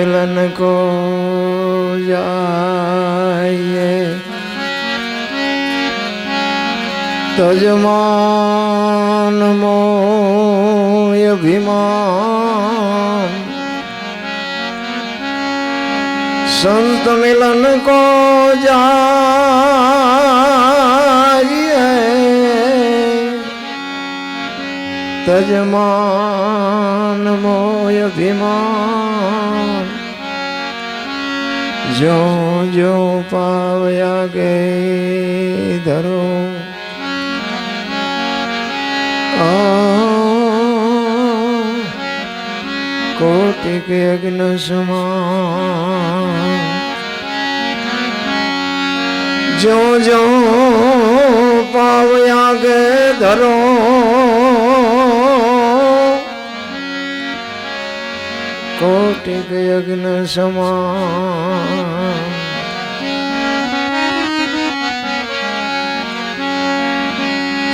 मिलन को जाइए तजमान मोय अभिमान संत मिलन को जाइए तजमान मोय अभिमान જો જો પાવ્યા કે ધરો. કોટિક યજ્ઞ સમા જો જો પાવ્યા કે ધરો. ટેક યજ્ઞ સમા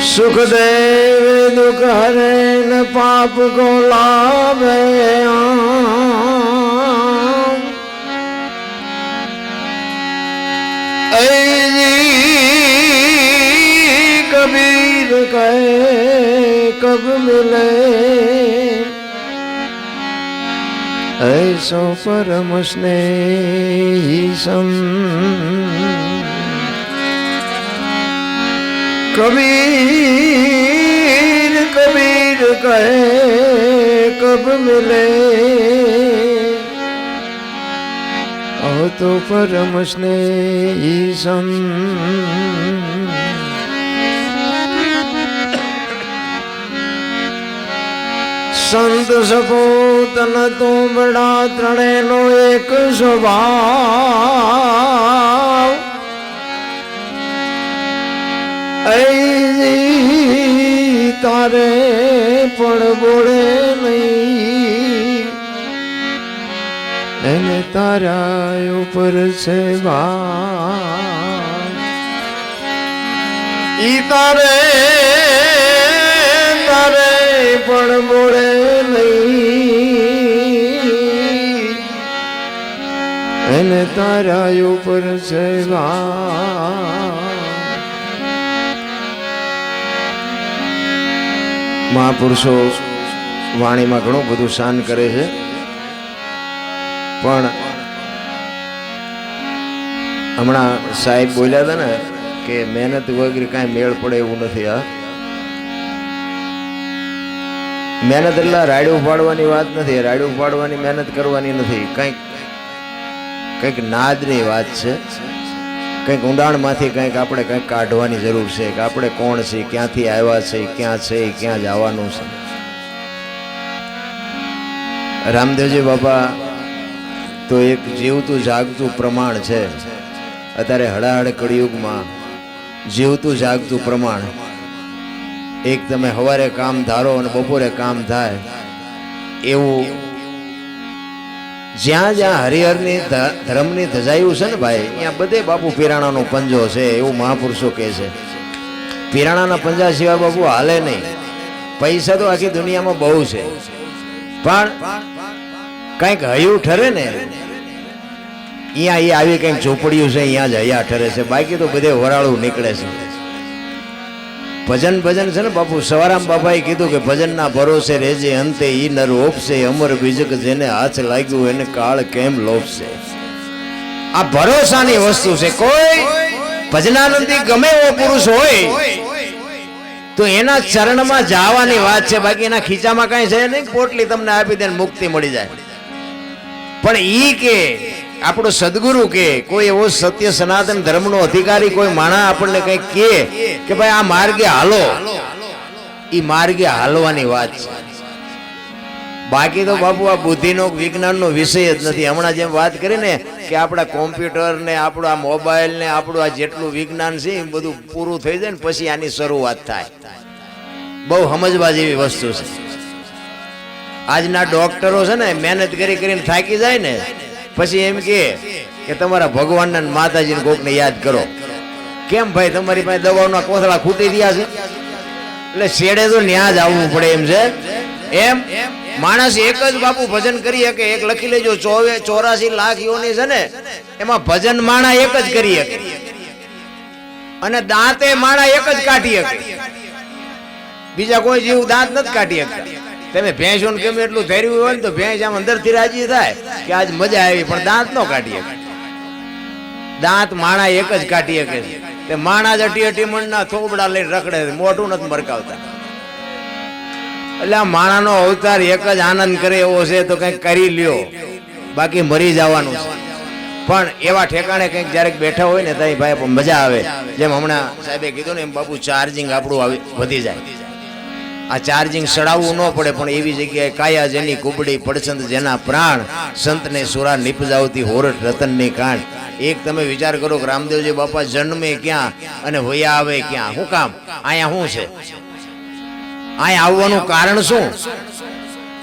સુખદેવ દુઃખ હરે ને પાપ કો લાભે કબીર કહે કબ મિલે ऐसो परम स्नेही सम कबीर कबीर कहे कब मिले ओ तो परम स्नेही सम સંત સપૂત ન તું બડા ત્રણેનો એક સ્વભાવ. તારે પણ બોળે નહીં. એને તારા ઉપર છે ઈ તારે તારે પણ મોડે નહીં. એને તારા ઉપર છે મહાપુરુષો, વાણીમાં ઘણું બધું શાન કરે છે. પણ હમણાં સાહેબ બોલ્યા હતા ને કે મહેનત વગેરે કાંઈ મેળ પડે એવું નથી આ મહેનત એટલે રાડ્યું પાડવાની વાત નથી. રાડ્યું પાડવાની મહેનત કરવાની નથી. કંઈક કંઈક નાદની વાત છે. કંઈક ઊંડાણમાંથી કંઈક આપણે કંઈક કાઢવાની જરૂર છે. કે આપણે કોણ છીએ ક્યાંથી આવ્યા છે, ક્યાં છે, ક્યાં જવાનું છે. રામદેવજી બાપા, તો એક જીવતું જાગતું પ્રમાણ છે. અત્યારે હળાહળ કળિયુગમાં જીવતું જાગતું પ્રમાણ એક તમે સવારે કામ ધારો અને બપોરે કામ થાય, એવું જ્યાં જ્યાં હરિહરની ધર્મની ધજાયું છે ને ભાઈ, ત્યાં બધે બાપુ પીરાણાનો પંજો છે, એવું મહાપુરુષો કહે છે. પીરાણાના પંજા સિવાય બાપુ હાલે નહીં. પૈસા તો આખી દુનિયામાં બહુ છે. પણ કંઈક હયું ઠરે ને, અહીંયા એ આવી કંઈક ઝોપડીયું છે, અહીંયા જ હયા ઠરે છે. બાકી તો બધે વરાળું નીકળે છે. ભજન ભજન છે ને બાપુ? સવારામ બાપાએ કીધું કે ભજનના ભરોસે રેજે અંતે ઈ નર ઓપશે અમર બીજક જેને હાથ લાગ્યું એને કાળ કેમ લોપશે આ ભરોસાની વસ્તુ છે. કોઈ ભજનાનંદી ગમે એવો પુરુષ હોય, તો એના ચરણમાં જવાની વાત છે. બાકી એના ખીચામાં કઈ છે નહીં. પોટલી તમને આપી દે મુક્તિ મળી જાય. પણ ઈ કે આપણો સદગુરુ કે કોઈ એવો સત્ય સનાતન ધર્મનો અધિકારી, કોઈ માણા આપણને કઈ કે કે ભાઈ આ માર્ગે હાલો. એ માર્ગે હાલવાની વાત છે. બાકી તો બાપુ આ બુદ્ધિનો, વિજ્ઞાનનો વિષય જ નથી. હમણાં જેમ વાત કરી ને કે આપણા કોમ્પ્યુટર ને, આપણું આ મોબાઈલ ને, આપણું આ જેટલું વિજ્ઞાન છે એ બધું પૂરું થઈ જાય ને પછી આની શરૂઆત થાય. બહુ સમજવા જેવી વસ્તુ છે. આજના ડોક્ટરો છે ને, મહેનત કરી કરીને થાકી જાય ને પછી એમ કે કે તમારા ભગવાનના માતાજીને કોકને યાદ કરો. કેમ ભાઈ, તમારી પાસે દવાઓના કોથળા ખૂટી રહ્યા છે? એટલે શેડે તો ન્યા જ આવવું પડે એમ છે. એમ? માણસ એક જ બાપુ ભજન કરી શકે, એક લખી લેજો, ચોવે, ચોરાસી લાખ યોની છે ને, એમાં ભજન માણા એક જ કરી શકે. અને દાંતે માણા એક જ કાઢી શકે. બીજા કોઈ જીવ દાંત નથી કાઢી શકતા. તમે ભેંસો ને ગમે એટલું ધર્યું હોય ને તો ભેંસ આમ અંદરથી રાજી થાય કે આજ મજા આવી પણ દાંત નો કાઢી શકે દાંત માણા એક જ કાઢી શકે છે. તે માણા જ અટી અટી મણના થોબડા લઈને રખડે મોઢું નથી મરકાવતા. એટલે આ માણાનો અવતાર એક જ આનંદ કરે એવો છે તો કંઈક કરી લ્યો. બાકી મરી જવાનું છે. પણ એવા ઠેકાણે કંઈક જ્યારે બેઠા હોય ને ત્યાં ભાઈ પણ મજા આવે. જેમ હમણાં સાહેબે કીધું ને એમ બાપુ ચાર્જિંગ આપણું આવી વધી જાય. આ ચાર્જિંગ સડાવવું ન પડે, પણ એવી જગ્યાએ કાયા જેની કુબડી, પડછંદ જેના પ્રાણ સંતને સુરા નિપજાવતી હોરટ રતનની કાંડ. એક તમે વિચાર કરો કે રામદેવજી બાપા જન્મે ક્યાં અને હોયા આવે ક્યાં? શું કામ? અહીંયા શું છે? અહીંયા આવવાનું કારણ શું?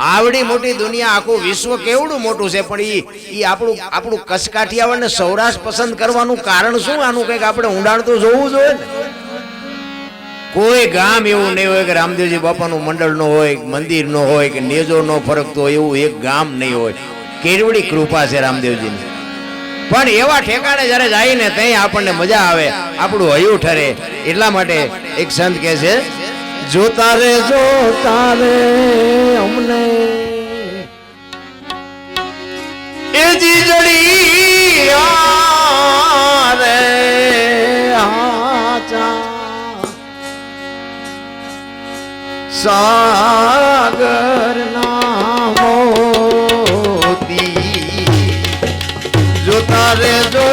આવડી મોટી દુનિયા, આખું વિશ્વ કેવડું મોટું છે, પણ ઈ ઈ આપણું આપણું કસકાઠિયાવાડને સૌરાષ્ટ્ર પસંદ કરવાનું કારણ શું? આનું કંઈક આપણે ઊંડાણ તો જોવું જોઈએ ને. કોઈ ગામ એવું નહીં હોય કે રામદેવજી બાપાનું મંડળ નો હોય મંદિર નો હોય, કે નેજો નો ફરકતો હોય, એવું એક ગામ નહીં હોય. કેવડી કૃપા છે રામદેવજીની. પણ એવા ઠેકાણે જ્યારે જાય ને ત્યાં આપણને મજા આવે, આપણું હયું ઠરે. એટલા માટે એક સંત કહે છે, જોતા રે જોતા રે અમને. એ જીજડી આ સાગર ના જો તારે રે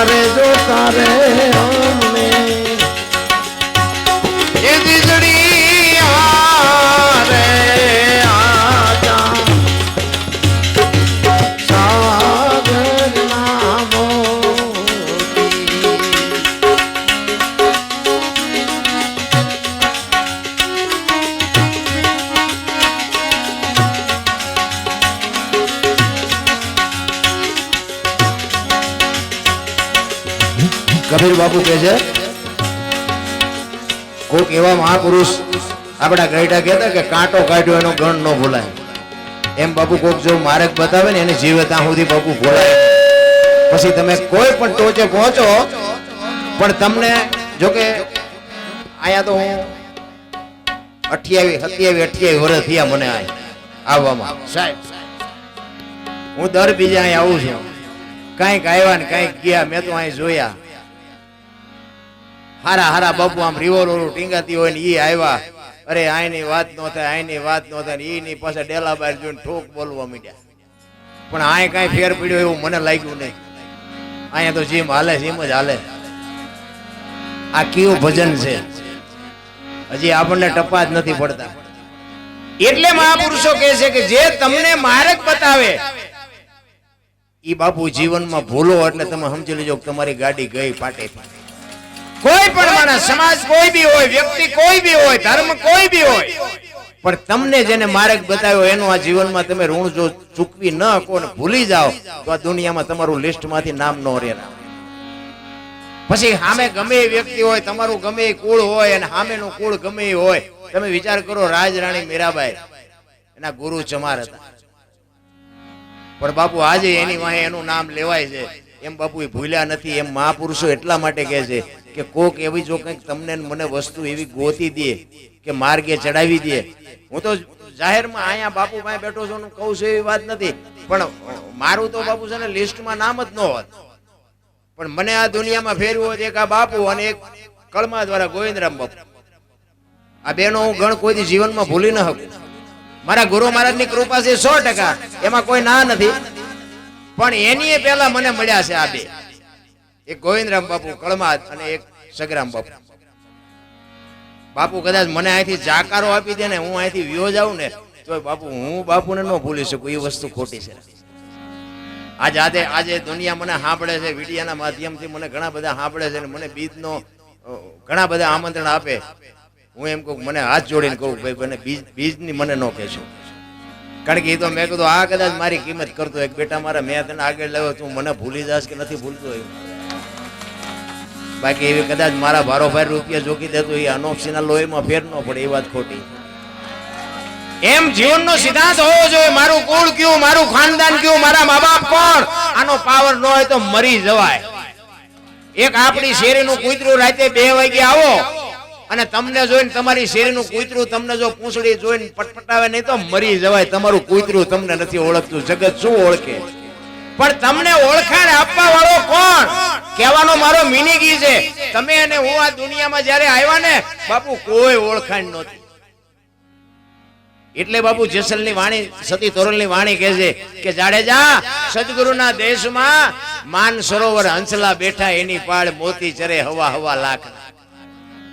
তারে জো তারে મહાવીર બાપુ કહે છે કોઈક એવા મહાપુરુષ આપણા ગઈડા કહેતા કે કાંટો કાઢ્યો એનો ગણ ન ભૂલાય. એમ બાપુ કોક જો માર્ગ બતાવે ને એને જીવે ત્યાં સુધી બાપુ ભૂલાય. પછી તમે કોઈ પણ ટોચે પહોંચો, પણ તમને જો કે અહીંયા તો હું અઠ્યાવી, સત્યાવી, અઠ્યાવી વર્ષ થયા મને આ આવવામાં. સાહેબ હું દર બીજા અહીં આવું છું. કાંઈક આવ્યા ને કાંઈક ગયા, મેં તો અહીં જોયા. હારા હારા બાપુ આમ રિવોલ્વર ટીંગાતી હોય ને એ આવ્યા અરે આની વાત નો થાય આની વાત નો થાય એ ઈની પાસે ડેલા બાર જોઈને ઠોક બોલવા માંડ્યા. પણ આય કાંઈ ફેર પડ્યો એવું મને લાગ્યું નહીં. અહીંયા તો જીમ હાલે જીમ જ હાલે. આ કયું ભજન છે? હજી આપણને ટપા જ નથી પડતા. એટલે મહાપુરુષો કહે છે કે જે તમને માર્ગ બતાવે એ બાપુ જીવનમાં ભૂલો એટલે તમે સમજી લેજો તમારી ગાડી ગઈ પાટે કોઈ પણ માણસ સમાજ કોઈ બી હોય વ્યક્તિ કોઈ બી હોય ધર્મ કોઈ બી હોય પણ તમને જેને માર્ગ બતાવ્યો એનું આ જીવનમાં તમે ઋણ જો ચૂકવી ન શકો ને ભૂલી જાઓ તો આ દુનિયામાં તમારું લિસ્ટમાંથી નામ ન રહે પછી સામે ગમે એ વ્યક્તિ હોય તમારું ગમે એ કુળ હોય અને સામેનું કુળ ગમે એ હોય તમે વિચાર કરો રાજરાણી મીરાબાઈ એના ગુરુ ચમાર હતા. પણ બાપુ આજે એની વાહે એનું નામ લેવાય છે. એમ બાપુ એ ભૂલ્યા નથી, એમ મહાપુરુષો એટલા માટે કહે છે કે કોક એવી જો કંઈક તમને મને વસ્તુ એવી ગોતી દે, કે માર્ગે ચડાવી દે. હું તો જાહેરમાં અહીંયા બાપુ ભાઈ બેઠો છું કહું છું એવી વાત નથી, પણ મારું તો બાપુ છે ને લિસ્ટમાં નામ જ ન હોત. પણ મને આ દુનિયામાં ફેરવું હોય એક આ બાપુ અને એક કળમા દ્વારા ગોવિંદરામ બાપુ. આ બેનો હું ગણ કોઈ જીવનમાં ભૂલી ન શકું. મારા ગુરુ મહારાજની કૃપા છે સો ટકા, એમાં કોઈ ના નથી. પણ એની પહેલા મને મળ્યા છે આ બે. એક ગોવિંદરામ બાપુ, કળમાદ અને એક સગરામ બાપુ. બાપુ કદાચ મને અહીંથી જાકારો આપી દે ને હું અહીંથી વ્યો જાઉં ને તો બાપુ, હું બાપુને ન ભૂલી શકું, એ વસ્તુ ખોટી છે. આજ આજે આજે દુનિયા મને સાંભળે છે, વિડિયાના માધ્યમથી મને ઘણા બધા સાંભળે છે અને મને બીજનો ઘણા બધા આમંત્રણ આપે. હું એમ કહું મને હાથ જોડીને કહું, ભાઈ, મને બીજ બીજની મને ન કહેશો. કારણ કે એ તો મેં કીધું, આ કદાચ મારી કિંમત કરતો એક બેટા, મારા મેં તને આગળ લાવ્યો, તું મને ભૂલી જાશ કે નથી ભૂલતો એવું બાકી એવી કદાચ મારા ભારોભાર રૂપિયા જોકી દેતો એ અનોક્ષીના લોહીમાં ફેર ન પડે, એ વાત ખોટી. એમ જીવનનો સિદ્ધાંત હોવો જોઈએ, મારું કુળ કયું, મારું ખાનદાન કયું, મારા મા બાપ કોણ? આનો પાવર ન હોય તો મરી જવાય. એક આપણી શેરીનું કૂતરું રાતે બે વાગે આવો અને તમને જોઈને તમારી શેરીનું કૂતરું તમને જો પૂંછડી જોઈને પટપટાવે નહીં તો મરી જવાય. તમારું કૂતરું તમને નથી ઓળખતું. જગત શું ઓળખે? પણ તમને ઓળખાણ આપવા વાળો કોણ? કહેવાનો મારો મિનિગી છે. તમે અને હું આ દુનિયામાં જ્યારે આવ્યા ને, બાપુ, કોઈ ઓળખાણ નહોતી. એટલે બાપુ જેસલની વાણી, સતી તોરલની વાણી કહે છે કે જાડેજા સદગુરુના દેશમાં માન સરોવર હંસલા બેઠા, એની પાળ મોતી ચરે હવા હવા લાખ